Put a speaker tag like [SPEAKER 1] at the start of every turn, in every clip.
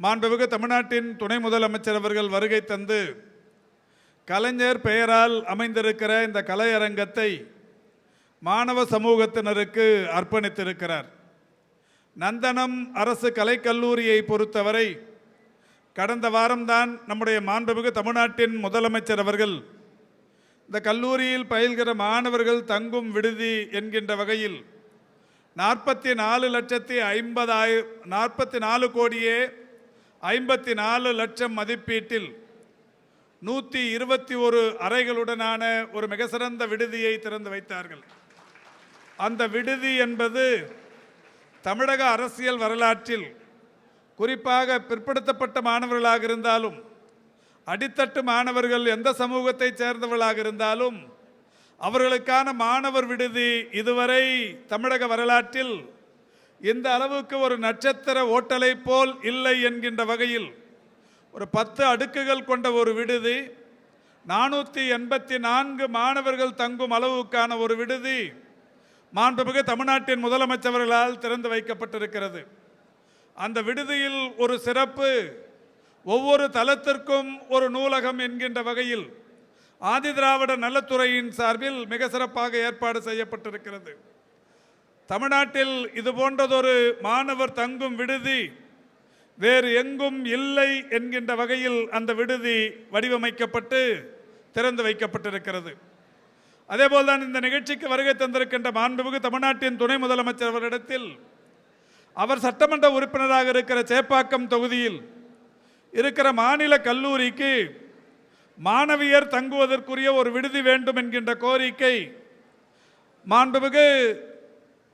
[SPEAKER 1] மாண்புமிகு தமிழ்நாட்டின் துணை முதலமைச்சர் அவர்கள் வருகை தந்து கலைஞர் பெயரால் அமைந்திருக்கிற இந்த கலையரங்கத்தை மாணவ சமூகத்தினருக்கு அர்ப்பணித்திருக்கிறார். நந்தனம் அரசு கலைக்கல்லூரியை பொறுத்தவரை கடந்த வாரம்தான் நம்முடைய மாண்புமிகு தமிழ்நாட்டின் முதலமைச்சர் அவர்கள் இந்த கல்லூரியில் பயில்கிற மாணவர்கள் தங்கும் விடுதி என்கின்ற வகையில் நாற்பத்தி நாலு லட்சத்தி ஐம்பதாயிரம் நாற்பத்தி நாலு கோடியே ஐம்பத்தி நாலு லட்சம் மதிப்பீட்டில் நூற்றி இருபத்தி ஒரு அறைகளுடனான ஒரு மிக சிறந்த விடுதியை திறந்து வைத்தார்கள். அந்த விடுதி என்பது தமிழக அரசியல் வரலாற்றில் குறிப்பாக பிற்படுத்தப்பட்ட மாணவர்களாக இருந்தாலும் அடித்தட்டு மாணவர்கள் எந்த சமூகத்தைச் சேர்ந்தவர்களாக இருந்தாலும் அவர்களுக்கான மாணவர் விடுதி இதுவரை தமிழக வரலாற்றில் இந்த அளவுக்கு ஒரு நட்சத்திர ஓட்டலை போல் இல்லை என்கின்ற வகையில் ஒரு பத்து அடுக்குகள் கொண்ட ஒரு விடுதி நானூற்றி எண்பத்தி நான்கு மாணவர்கள் தங்கும் அளவுக்கான ஒரு விடுதி மாண்புமிகு தமிழ்நாட்டின் முதலமைச்சர்களால் திறந்து வைக்கப்பட்டிருக்கிறது. அந்த விடுதியில் ஒரு சிறப்பு ஒவ்வொரு தளத்திற்கும் ஒரு நூலகம் என்கின்ற வகையில் ஆதிதிராவிட நலத்துறையின் சார்பில் மிக சிறப்பாக ஏற்பாடு செய்யப்பட்டிருக்கிறது. தமிழ்நாட்டில் இது போன்றதொரு மாணவர் தங்கும் விடுதி வேறு எங்கும் இல்லை என்கின்ற வகையில் அந்த விடுதி வடிவமைக்கப்பட்டு திறந்து வைக்கப்பட்டிருக்கிறது. அதேபோல் தான் இந்த நிகழ்ச்சிக்கு வருகை தந்திருக்கின்ற மாண்புமிகு தமிழ்நாட்டின் துணை முதலமைச்சர் அவரிடத்தில் அவர் சட்டமன்ற உறுப்பினராக இருக்கிற சேப்பாக்கம் தொகுதியில் இருக்கிற மாநில கல்லூரிக்கு மாணவியர் தங்குவதற்குரிய ஒரு விடுதி வேண்டும் என்கின்ற கோரிக்கை மாண்புமிகு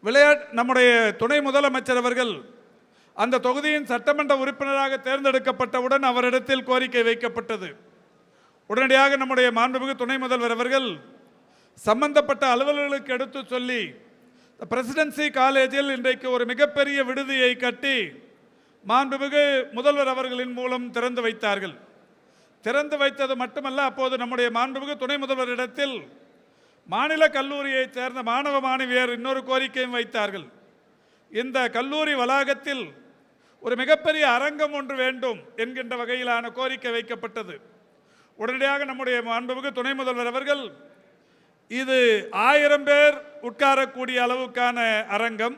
[SPEAKER 1] விளையாட் நம்முடைய துணை முதலமைச்சர் அவர்கள் அந்த தொகுதியின் சட்டமன்ற உறுப்பினராக தேர்ந்தெடுக்கப்பட்டவுடன் அவரிடத்தில் கோரிக்கை வைக்கப்பட்டது. உடனடியாக நம்முடைய மாண்புமிகு துணை முதல்வர் அவர்கள் சம்பந்தப்பட்ட அலுவலர்களுக்கு எடுத்து சொல்லி பிரசிடென்சி காலேஜில் இன்றைக்கு ஒரு மிகப்பெரிய விடுதியை கட்டி மாண்புமிகு முதல்வர் அவர்களின் மூலம் திறந்து வைத்தார்கள். திறந்து வைத்தது மட்டுமல்ல அப்போது நம்முடைய மாண்புமிகு துணை முதல்வரிடத்தில் மாநில கல்லூரியைச் சேர்ந்த மாணவ மாணவியர் இன்னொரு கோரிக்கையும் வைத்தார்கள். இந்த கல்லூரி வளாகத்தில் ஒரு மிகப்பெரிய அரங்கம் ஒன்று வேண்டும் என்கின்ற வகையிலான கோரிக்கை வைக்கப்பட்டது. உடனடியாக நம்முடைய மாண்புமிகு துணை முதல்வர் அவர்கள் இது ஆயிரம் பேர் உட்காரக்கூடிய அளவுக்கான அரங்கம்.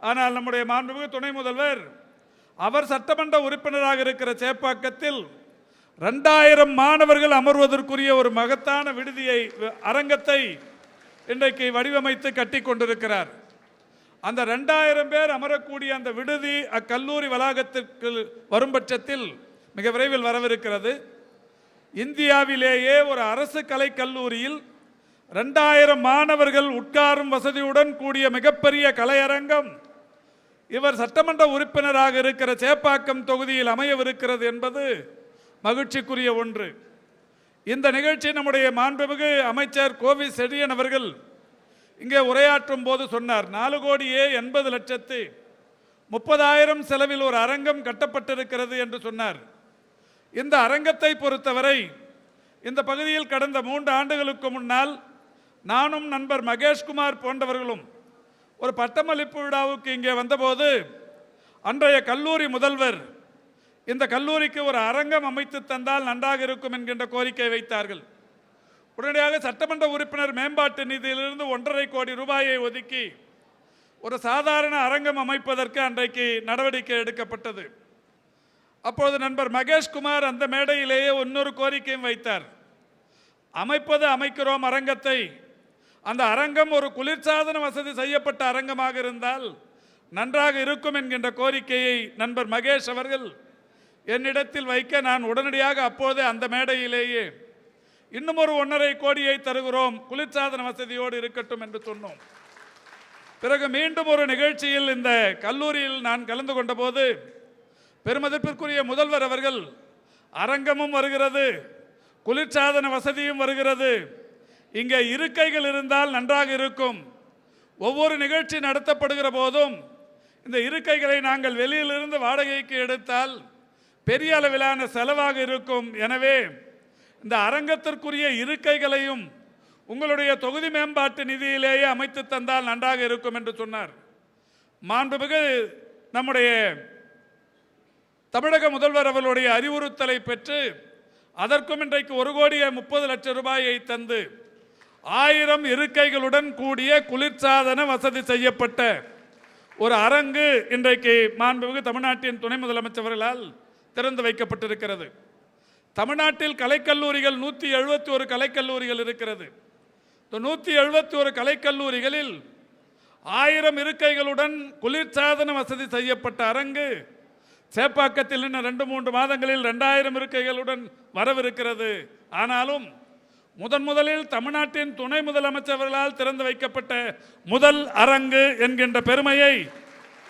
[SPEAKER 1] ஆனால் நம்முடைய மாண்புமிகு துணை முதல்வர் அவர் சட்டமன்ற உறுப்பினராக இருக்கிற சேப்பாக்கத்தில் ரெண்டாயிரம் மாணவர்கள் அமர்வதற்குரிய ஒரு மகத்தான விடுதியை அரங்கத்தை இன்றைக்கு வடிவமைத்து கட்டி கொண்டிருக்கிறார். அந்த ரெண்டாயிரம் பேர் அமரக்கூடிய அந்த விடுதி அக்கல்லூரி வளாகத்திற்கு வரும் பட்சத்தில் மிக விரைவில் வரவிருக்கிறது. இந்தியாவிலேயே ஒரு அரசு கலை கல்லூரியில் ரெண்டாயிரம் மாணவர்கள் உட்காரும் வசதியுடன் கூடிய மிகப்பெரிய கலையரங்கம் இவர் சட்டமன்ற உறுப்பினராக இருக்கிற சேப்பாக்கம் தொகுதியில் அமையவிருக்கிறது என்பது மகிழ்ச்சிக்குரிய ஒன்று. இந்த நிகழ்ச்சி நம்முடைய மாண்புமிகு அமைச்சர் கோவி செழியன் அவர்கள் இங்கே உரையாற்றும் போது சொன்னார் நாலு கோடியே எண்பது லட்சத்து முப்பதாயிரம் செலவில் ஒரு அரங்கம் கட்டப்பட்டிருக்கிறது என்று சொன்னார். இந்த அரங்கத்தை பொறுத்தவரை இந்த பகுதியில் கடந்த மூன்று ஆண்டுகளுக்கு முன்னால் நானும் நண்பர் மகேஷ்குமார் போன்றவர்களும் ஒரு பட்டமளிப்பு விழாவுக்கு இங்கே வந்தபோது அன்றைய கல்லூரி முதல்வர் இந்த கல்லூரிக்கு ஒரு அரங்கம் அமைத்து தந்தால் நன்றாக இருக்கும் என்கின்ற கோரிக்கை வைத்தார்கள். உடனடியாக சட்டமன்ற உறுப்பினர் மேம்பாட்டு நிதியிலிருந்து ஒன்றரை கோடி ரூபாயை ஒதுக்கி ஒரு சாதாரண அரங்கம் அமைப்பதற்கு அன்றைக்கு நடவடிக்கை எடுக்கப்பட்டது. அப்போது நண்பர் மகேஷ்குமார் அந்த மேடையிலேயே இன்னொரு கோரிக்கையும் வைத்தார். அமைப்பது அமைக்கிறோம் அரங்கத்தை. அந்த அரங்கம் ஒரு குளிர்சாதன வசதி செய்யப்பட்ட அரங்கமாக இருந்தால் நன்றாக இருக்கும் என்கின்ற கோரிக்கையை நண்பர் மகேஷ் அவர்கள் என்னிடத்தில் வைக்க நான் உடனடியாக அப்போதே அந்த மேடையிலேயே இன்னும் ஒரு ஒன்றரை கோடியை தருகிறோம் குளிர்சாதன வசதியோடு இருக்கட்டும் என்று சொன்னோம். பிறகு மீண்டும் ஒரு நிகழ்ச்சியில் இந்த கல்லூரியில் நான் கலந்து கொண்டபோது பெருமதிப்பிற்குரிய முதல்வர் அவர்கள் அரங்கமும் வருகிறது குளிர்சாதன வசதியும் வருகிறது இங்கே இருக்கைகள் இருந்தால் நன்றாக இருக்கும். ஒவ்வொரு நிகழ்ச்சி நடத்தப்படுகிற போதும் இந்த இருக்கைகளை நாங்கள் வெளியிலிருந்து வாடகைக்கு எடுத்தால் பெரிய அளவிலான செலவாக இருக்கும். எனவே இந்த அரங்கத்திற்குரிய இருக்கைகளையும் உங்களுடைய தொகுதி மேம்பாட்டு நிதியிலேயே அமைத்து தந்தால் நன்றாக இருக்கும் என்று சொன்னார். மாண்புமிகு நம்முடைய தமிழக முதல்வர் அவர்களுடைய அறிவுறுத்தலை பெற்று அதற்கும் இன்றைக்கு ஒரு கோடியே முப்பது லட்சம் ரூபாயை தந்து ஆயிரம் இருக்கைகளுடன் கூடிய குளிர்சாதன வசதி செய்யப்பட்ட ஒரு அரங்கு இன்றைக்கு மாண்புமிகு தமிழ்நாட்டின் துணை முதலமைச்சர்களால் திறந்து வைக்கப்பட்டிருக்கிறது. தமிழ்நாட்டில் கலைக்கல்லூரிகள் நூற்றி எழுபத்தி ஒரு கலைக்கல்லூரிகள் இருக்கிறது. இந்த நூற்றி எழுபத்தி ஒரு கலைக்கல்லூரிகளில் ஆயிரம் இருக்கைகளுடன் குளிர்சாதன வசதி செய்யப்பட்ட அரங்கு சேப்பாக்கத்தில் இன்னும் ரெண்டு மூன்று மாதங்களில் ரெண்டாயிரம் இருக்கைகளுடன் வரவிருக்கிறது. ஆனாலும் முதன் முதலில் தமிழ்நாட்டின் துணை முதலமைச்சர்களால் திறந்து வைக்கப்பட்ட முதல் அரங்கு என்கின்ற பெருமையை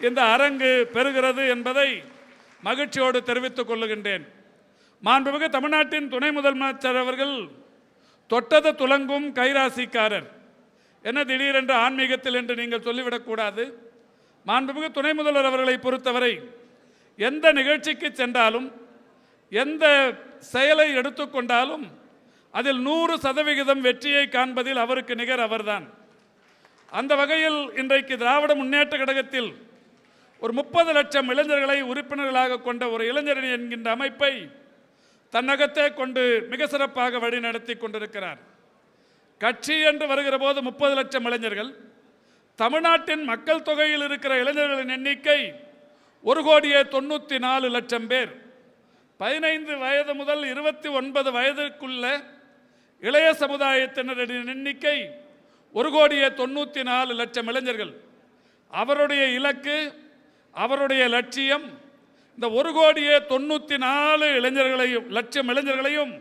[SPEAKER 1] இந்த அரங்கு பெறுகிறது என்பதை மகிழ்ச்சியோடு தெரிவித்துக் கொள்ளுகின்றேன். மாண்புமிகு தமிழ்நாட்டின் துணை முதலமைச்சர் அவர்கள் தொட்டது துலங்கும் கைராசிக்காரர். என்ன திடீரென்று ஆன்மீகத்தில் என்று நீங்கள் சொல்லிவிடக்கூடாது மாண்புமிகு துணை முதல்வர் அவர்களை பொறுத்தவரை எந்த நிகழ்ச்சிக்கு சென்றாலும் எந்த செயலை எடுத்துக்கொண்டாலும் அதில் நூறு சதவிகிதம் வெற்றியை காண்பதில் அவருக்கு நிகர் அவர்தான். அந்த வகையில் இன்றைக்கு திராவிட முன்னேற்ற கழகத்தில் ஒரு முப்பது லட்சம் இளைஞர்களை உறுப்பினர்களாக கொண்ட ஒரு இளைஞரணி என்கின்ற அமைப்பை தன்னகத்தே கொண்டு மிக சிறப்பாக வழிநடத்தி கொண்டிருக்கிறார். கட்சி என்று வருகிற போது முப்பது லட்சம் இளைஞர்கள் தமிழ்நாட்டின் மக்கள் தொகையில் இருக்கிற இளைஞர்களின் எண்ணிக்கை ஒரு கோடியே தொண்ணூற்றி நாலு லட்சம் பேர். பதினைந்து வயது முதல் இருபத்தி ஒன்பது வயதுக்குள்ள இளைய சமுதாயத்தினரின் எண்ணிக்கை ஒரு கோடியே தொண்ணூற்றி நாலு லட்சம் இளைஞர்கள். அவருடைய இலக்கு அவருடைய லட்சியம் இந்த ஒரு கோடியே தொண்ணூற்றி நாலு இளைஞர்களையும் லட்சம் இளைஞர்களையும்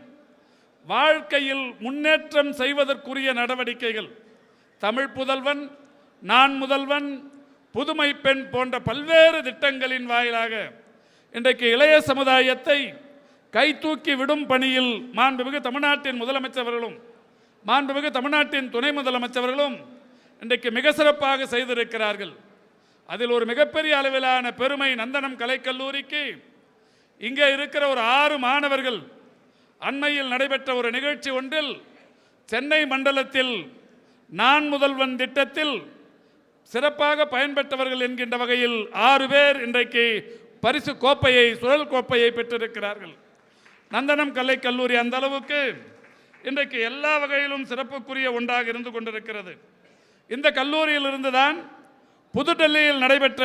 [SPEAKER 1] வாழ்க்கையில் முன்னேற்றம் செய்வதற்குரிய நடவடிக்கைகள். தமிழ் புதல்வன் நான் முதல்வன் புதுமை பெண் போன்ற பல்வேறு திட்டங்களின் வாயிலாக இன்றைக்கு இளைய சமுதாயத்தை கை தூக்கி விடும் பணியில் மாண்புமிகு தமிழ்நாட்டின் முதலமைச்சர்களும் மாண்புமிகு தமிழ்நாட்டின் துணை முதலமைச்சர்களும் இன்றைக்கு மிக சிறப்பாக செய்திருக்கிறார்கள். அதில் ஒரு மிகப்பெரிய அளவிலான பெருமை நந்தனம் கலைக்கல்லூரிக்கு. இங்கே இருக்கிற ஒரு ஆறு மாணவர்கள் அண்மையில் நடைபெற்ற ஒரு நிகழ்ச்சி ஒன்றில் சென்னை மண்டலத்தில் நான் முதல்வன் திட்டத்தில் சிறப்பாக பயன்பெற்றவர்கள் என்கின்ற வகையில் ஆறு பேர் இன்றைக்கு பரிசு கோப்பையை சுழல் கோப்பையை பெற்றிருக்கிறார்கள். நந்தனம் கலை கல்லூரி அந்த அளவுக்கு இன்றைக்கு எல்லா வகையிலும் சிறப்புக்குரிய ஒன்றாக இருந்து கொண்டிருக்கிறது. இந்த கல்லூரியில் இருந்துதான் புதுடெல்லியில் நடைபெற்ற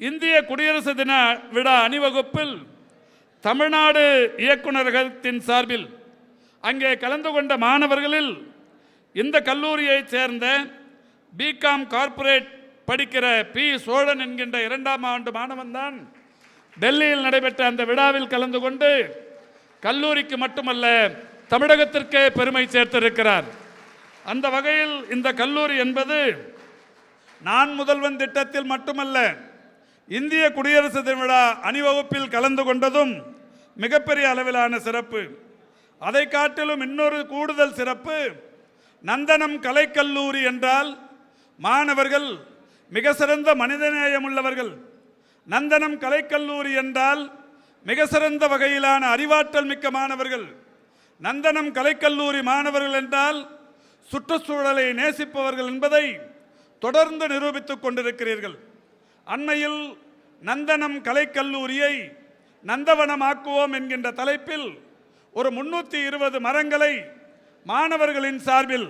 [SPEAKER 1] இந்திய குடியரசு தின விழா அணிவகுப்பில் தமிழ்நாடு இயக்குநரகத்தின் சார்பில் அங்கே கலந்து கொண்ட மாணவர்களில் இந்த கல்லூரியைச் சேர்ந்த பிகாம் கார்ப்பரேட் படிக்கிற பி சோழன் என்கின்ற இரண்டாம் ஆண்டு மாணவன்தான் டெல்லியில் நடைபெற்ற அந்த விழாவில் கலந்து கொண்டு கல்லூரிக்கு மட்டுமல்ல தமிழகத்திற்கே பெருமை சேர்த்திருக்கிறார். அந்த வகையில் இந்த கல்லூரி என்பது நான் முதல்வன் திட்டத்தில் மட்டுமல்ல இந்திய குடியரசு தின விழா அணிவகுப்பில் கலந்து கொண்டதும் மிகப்பெரிய அளவிலான சிறப்பு. அதை காட்டிலும் இன்னொரு கூடுதல் சிறப்பு நந்தனம் கலைக்கல்லூரி என்றால் மாணவர்கள் மிக சிறந்த மனிதநேயம் உள்ளவர்கள் நந்தனம் கலைக்கல்லூரி என்றால் மிக சிறந்த வகையிலான அறிவாற்றல் மிக்க மாணவர்கள். நந்தனம் கலைக்கல்லூரி மாணவர்கள் என்றால் சுற்றுச்சூழலை நேசிப்பவர்கள் என்பதை தொடர்ந்து நிரூபித்துக் கொண்டிருக்கிறீர்கள். அண்மையில் நந்தனம் கலைக்கல்லூரியை நந்தவனமாக்குவோம் என்கின்ற தலைப்பில் ஒரு முன்னூற்றி இருபது மரங்களை மாணவர்களின் சார்பில்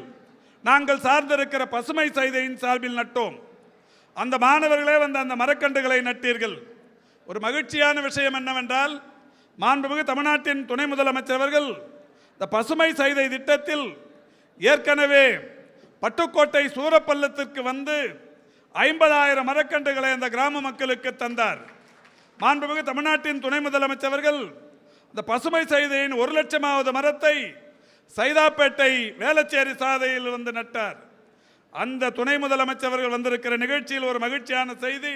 [SPEAKER 1] நாங்கள் சார்ந்திருக்கிற பசுமை சைதையின் சார்பில் நட்டோம். அந்த மாணவர்களே வந்து அந்த மரக்கன்றுகளை நட்டீர்கள். ஒரு மகிழ்ச்சியான விஷயம் என்னவென்றால் மாண்புமிகு தமிழ்நாட்டின் துணை முதலமைச்சர் அவர்கள் இந்த பசுமை சைதை திட்டத்தில் ஏற்கனவே பட்டுக்கோட்டை சூரப்பள்ளத்திற்கு வந்து ஐம்பதாயிரம் மரக்கன்றுகளை அந்த கிராம மக்களுக்கு தந்தார். மாண்புமிகு தமிழ்நாட்டின் துணை முதலமைச்சர்கள் அந்த இந்த பசுமை சைதையின் ஒரு லட்சமாவது மரத்தை சைதாப்பேட்டை வேளச்சேரி சாதையில் வந்து நட்டார். அந்த துணை முதலமைச்சர்கள் வந்திருக்கிற நிகழ்ச்சியில் ஒரு மகிழ்ச்சியான செய்தி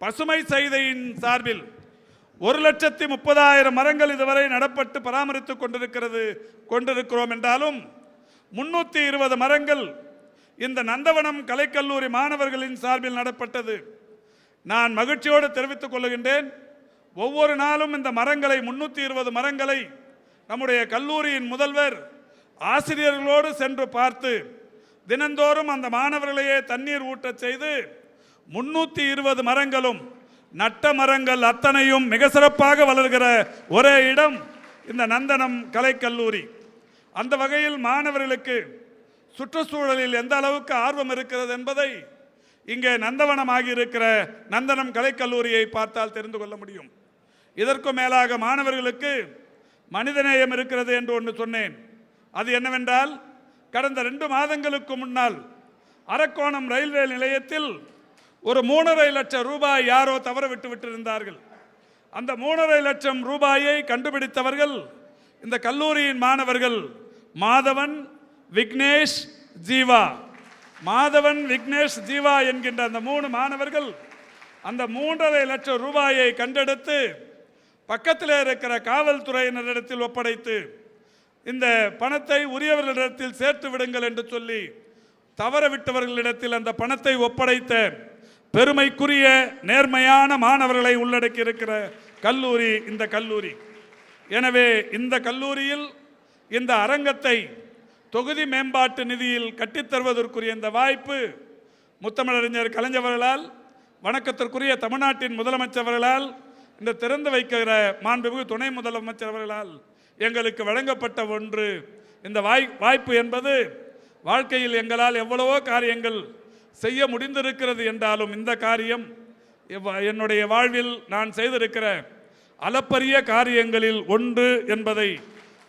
[SPEAKER 1] பசுமை சைதையின் சார்பில் ஒரு லட்சத்தி முப்பதாயிரம் மரங்கள் இதுவரை நடப்பட்டு பராமரித்துக் கொண்டிருக்கிறது கொண்டிருக்கிறோம் என்றாலும் முன்னூற்றி இருபது மரங்கள் இந்த நந்தவனம் கலைக்கல்லூரி மாணவர்களின் சார்பில் நடப்பட்டது. நான் மகிழ்ச்சியோடு தெரிவித்துக் கொள்கின்றேன். ஒவ்வொரு நாளும் இந்த மரங்களை முன்னூற்றி இருபது மரங்களை நம்முடைய கல்லூரியின் முதல்வர் ஆசிரியர்களோடு சென்று பார்த்து தினந்தோறும் அந்த மாணவர்களையே தண்ணீர் ஊட்டச் செய்து முன்னூற்றி இருபது மரங்களும் நட்ட மரங்கள் அத்தனையும் மிக சிறப்பாக வளர்கிற ஒரே இடம் இந்த நந்தனம் கலைக்கல்லூரி. அந்த வகையில் மாணவர்களுக்கு சுற்றுச்சூழலில் எந்த அளவுக்கு ஆர்வம் இருக்கிறது என்பதை இங்கே நந்தவனமாகி இருக்கிற நந்தனம் கலைக்கல்லூரியை பார்த்தால் தெரிந்து கொள்ள முடியும். இதற்கும் மேலாக மாணவர்களுக்கு மனிதநேயம் இருக்கிறது என்று ஒன்று சொன்னேன். அது என்னவென்றால் கடந்த ரெண்டு மாதங்களுக்கு முன்னால் அரக்கோணம் ரயில்வே நிலையத்தில் ஒரு மூணரை லட்சம் ரூபாய் யாரோ தவற விட்டு விட்டிருந்தார்கள். அந்த மூணரை லட்சம் ரூபாயை கண்டுபிடித்தவர்கள் இந்த கல்லூரியின் மாணவர்கள் மாதவன் விக்னேஷ் ஜீவா. மாதவன் விக்னேஷ் ஜீவா என்கின்ற அந்த மூணு மாணவர்கள் அந்த மூன்றரை லட்சம் ரூபாயை கண்டெடுத்து பக்கத்தில் இருக்கிற காவல்துறையினரிடத்தில் ஒப்படைத்து இந்த பணத்தை உரியவர்களிடத்தில் சேர்த்து விடுங்கள் என்று சொல்லி தவற விட்டவர்களிடத்தில் அந்த பணத்தை ஒப்படைத்த பெருமைக்குரிய நேர்மையான மாணவர்களை உள்ளடக்கி இருக்கிற கல்லூரி இந்த கல்லூரி. எனவே இந்த கல்லூரியில் இந்த அரங்கத்தை தொகுதி மேம்பாட்டு நிதியில் கட்டித்தருவதற்குரிய இந்த வாய்ப்பு முத்தமிழறிஞர் கலைஞர்களால் வணக்கத்திற்குரிய தமிழ்நாட்டின் முதலமைச்சர்களால் இந்த திறந்து வைக்கிற மாண்புமிகு துணை முதலமைச்சர் அவர்களால் எங்களுக்கு வழங்கப்பட்ட ஒன்று. இந்த வாய் வாய்ப்பு என்பது வாழ்க்கையில் எங்களால் எவ்வளவோ காரியங்கள் செய்ய முடிந்திருக்கிறது என்றாலும் இந்த காரியம் என்னுடைய வாழ்வில் நான் செய்திருக்கிற அளப்பரிய காரியங்களில் ஒன்று என்பதை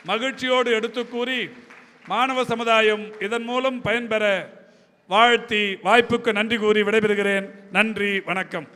[SPEAKER 1] மகிழ்ச்சியோடு எடுத்து கூறி மாணவ சமுதாயம் இதன் மூலம் பயன்பெற வாழ்த்தி வாய்ப்புக்கு நன்றி கூறி விடைபெறுகிறேன். நன்றி வணக்கம்.